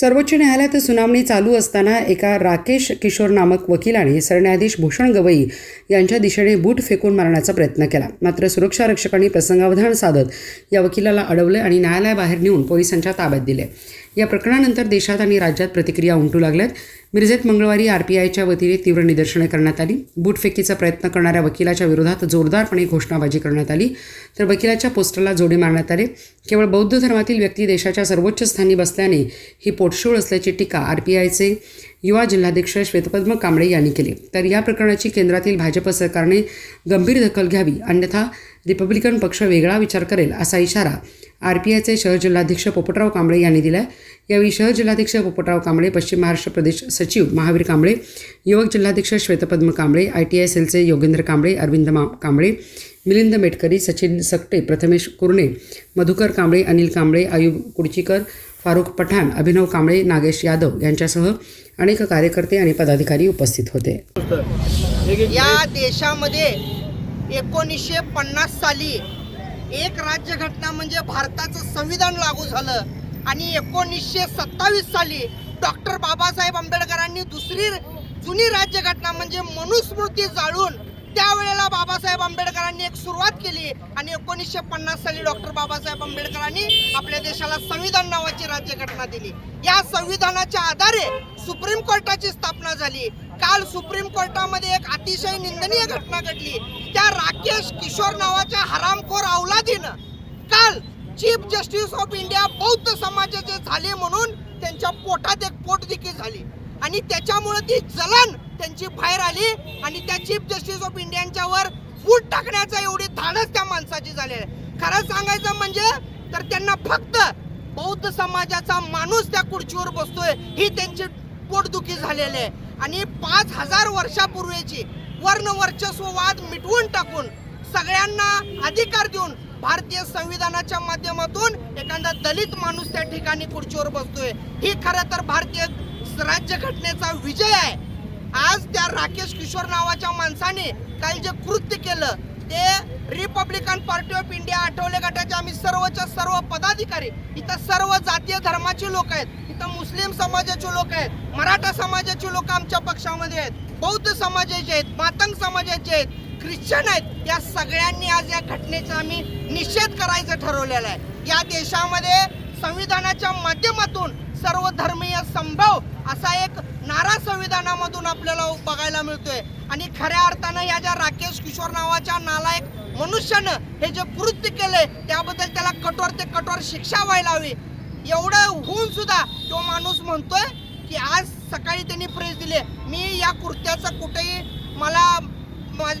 सर्वोच्च न्यायालयात सुनावणी चालू असताना एका राकेश किशोर नामक वकिलाने सरन्यायाधीश भूषण गवई यांच्या दिशेने बूट फेकून मारण्याचा प्रयत्न केला. मात्र सुरक्षा रक्षकांनी प्रसंगावधान साधत या वकिलाला अडवले आणि न्यायालयाबाहेर नेऊन पोलिसांच्या ताब्यात दिले. या प्रकरणानंतर देशात आणि राज्यात प्रतिक्रिया उमटू लागल्यात. मिरजेत मंगळवारी आर पी आयच्या वतीने तीव्र निदर्शने करण्यात आली. बूटफेकीचा प्रयत्न करणाऱ्या वकिलाच्या विरोधात जोरदारपणे घोषणाबाजी करण्यात आली. तर वकिलाच्या पोस्टरला जोडे मारण्यात आले. केवळ बौद्ध धर्मातील व्यक्ती देशाच्या सर्वोच्च स्थानी बसल्याने ही पोटशूळ असल्याची टीका आर पी आयचे युवा जिल्हाध्यक्ष श्वेतपद्म कांबळे यांनी केले. तर या प्रकरणाची केंद्रातील भाजप सरकारने गंभीर दखल घ्यावी अन्यथा रिपब्लिकन पक्ष वेगळा विचार करेल असा इशारा आर पी आयचे शहर जिल्हाध्यक्ष पोपटराव कांबळे यांनी दिला यावेळी शहर जिल्हाध्यक्ष पोपटराव कांबळे पश्चिम महाराष्ट्र प्रदेश सचिव महावीर कांबळे युवक जिल्हाध्यक्ष Shwetpadma Kamble I T I सेलचे योगेंद्र कांबळे अरविंद मा कांबळे मिलिंद मेटकरी सचिन सकटे प्रथमेश कुर्णे मधुकर कांबळे अनिल कांबळे आयुब कुडचीकर फारुख पठाण अभिनव कांबळे नागेश यादव यांच्यासह अनेक कार्यकर्ते आणि पदाधिकारी उपस्थित होते. या देशामध्ये एकोणीसशे पन्नास साली एक राज्यघटना म्हणजे भारताचं संविधान लागू झालं आणि एकोणीसशे सत्तावीस साली डॉक्टर बाबासाहेब आंबेडकरांनी दुसरी जुनी राज्यघटना म्हणजे मनुस्मृती जाळून त्यावेळेला बाबासाहेब आंबेडकरांनी एक सुरुवात केली आणि एकोणीसशे पन्नास साली डॉक्टर बाबासाहेब आंबेडकरांनी आपल्या देशाला संविधान नावाची राज्यघटना दिली. या संविधानाच्या आधारे सुप्रीम कोर्टाची स्थापना झाली. काल सुप्रीम कोर्टामध्ये एक अतिशय निंदनीय घटना घडली. त्या राकेश किशोर नावाच्या हरामखोर अवलादीनं काल चीफ जस्टिस ऑफ इंडिया बौद्ध समाजाचे झाले म्हणून त्यांच्या पोटात एक पोटदिकी झाली. आणि त्याच्यामुळे ती जलन त्यांची बाहेर आली आणि त्या चीफ जस्टिस ऑफ इंडियांच्यावर फूट टाकण्याचा एवढी धाडस त्या माणसाची झाली आहे. खरं सांगायचं म्हणजे तर त्यांना फक्त बौद्ध समाजाचा माणूस त्या खुर्चीवर बसतोय ही त्यांची पोटदुखी झालेली आहे. आणि पाच हजार वर्षापूर्वीची वर्ण वर्चस्व वाद मिटवून टाकून सगळ्यांना अधिकार देऊन भारतीय संविधानाच्या माध्यमातून एखादा दलित माणूस त्या ठिकाणी खुर्चीवर बसतोय. ही खरं तर भारतीय राज्यघटनेचा विजय आहे. आज त्या राकेश किशोर नावाच्या माणसाने काल जे कृत्य केलं ते Republican party of India Athawale गटाचे आम्ही सर्वच्या सर्व पदाधिकारी इथं सर्व जातीय धर्माचे लोक आहेत इथं मुस्लिम समाजाचे लोक आहेत मराठा समाजाचे लोक आमच्या पक्षामध्ये आहेत बौद्ध समाजाचे आहेत मातंग समाजाचे आहेत ख्रिश्चन आहेत या सगळ्यांनी आज या घटनेचा आम्ही निषेध करायचं ठरवलेलं आहे. या देशामध्ये संविधानाच्या माध्यमातून सर्व धर्मीय संभव असा एक नारा संविधानामधून आपल्याला बघायला मिळतोय. आणि खऱ्या अर्थानं या ज्या राकेश किशोर नावाच्या नालायक मनुष्यानं हे जे कृत्य केले त्याबद्दल त्याला कठोर ते कठोर शिक्षा व्हायला हवी. एवढं होऊन सुद्धा तो माणूस म्हणतोय की आज सकाळी त्यांनी प्रेस दिले. मी या कृत्याचा कुठेही मला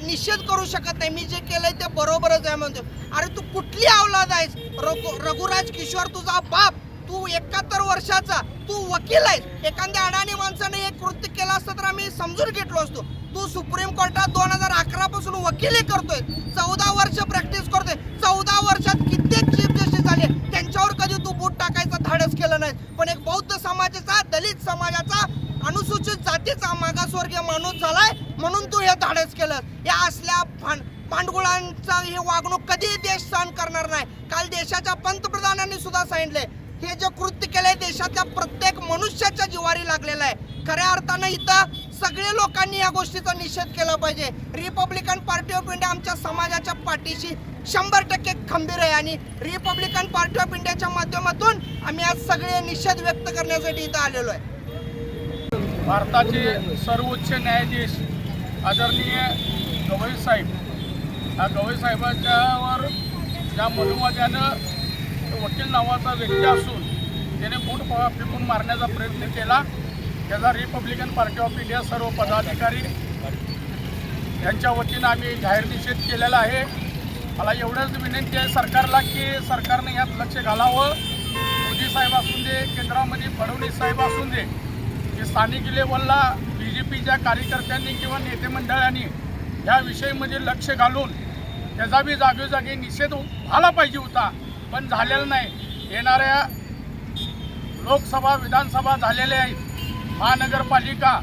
निषेध करू शकत नाही. मी जे केलंय ते बरोबरच आहे म्हणतो अरे तू कुठली अवलाद आहेस? रघु रघुराज किशोर तुझा बाप तू एकाहत्तर वर्षाचा तू वकील आहेस. एखाद्या अडाणी माणसाने एक कृत्य केलं असतं तर आम्ही समजून घेतलो असतो. तू सुप्रीम कोर्टात दोन हजार अकरा पासून वकिली करतोय. चौदा वर्ष प्रॅक्टिस करतोय. चौदा वर्षात कित्येक चीफ जस्टिस झाले. त्यांच्यावर कधी तू बूट टाकायचं धाडस केलं नाही पण एक बौद्ध समाजाचा दलित समाजाचा अनुसूचित जातीचा मागासवर्गीय माणूस झालाय म्हणून तू हे धाडस केलं या असल्या भांड भांडगुळांचा हे वागणूक कधी देश सहन करणार नाही. काल देशाच्या पंतप्रधानांनी सुद्धा सांगितले हे जे कृत्य केलंय देशातल्या प्रत्येक मनुष्याच्या जिवारी लागलेलं आहे. खऱ्या अर्थानं इथं सगळे लोकांनी या गोष्टीचा निषेध केला पाहिजे. रिपब्लिकन पार्टी ऑफ इंडिया आमच्या समाजाच्या पाठीशी शंभर टक्के खंबीर आहे आणि रिपब्लिकन पार्टी ऑफ इंडियाच्या माध्यमातून आम्ही आज सगळे निषेध व्यक्त करण्यासाठी इथं आलेलो आहे. भारताचे सर्वोच्च न्यायाधीश आदरणीय गवई साहेब. ह्या गवई साहेबांच्यावर ज्या मनुवाद्यानं वकील नावाचा व्यक्ती असून त्याने बूट फेकून मारण्याचा प्रयत्न केला. त्याचा रिपब्लिकन पार्टी ऑफ इंडिया सर्व पदाधिकारी यांच्या वतीनं आम्ही जाहीर निषेध केलेला आहे. मला एवढंच विनंती आहे सरकारला की सरकारने यात लक्ष घालावं. मोदी साहेब असून दे केंद्रामध्ये फडणवीस साहेब असून दे की स्थानिक लेवलला बी जे पीच्या कार्यकर्त्यांनी किंवा नेते मंडळांनी या विषयीमध्ये लक्ष घालून त्याचा बी जागोजागी निषेध झाला पाहिजे होता. पण झालेलं नाही. येणाऱ्या लोकसभा विधानसभा झालेल्या आहेत. महानगरपालिका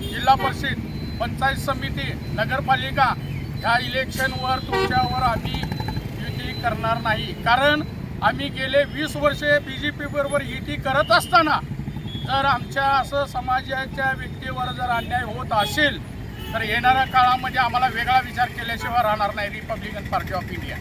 जिल्हा परिषद पंचायत समिती नगरपालिका ह्या इलेक्शनवर तुमच्यावर आम्ही युती करणार नाही. कारण आम्ही गेले वीस वर्षे बी जे पीबरोबर युती करत असताना जर आमच्या असं समाजाच्या व्यक्तीवर जर अन्याय होत असेल तर येणाऱ्या काळामध्ये आम्हाला वेगळा विचार केल्याशिवाय राहणार नाही रिपब्लिकन पार्टी ऑफ इंडिया.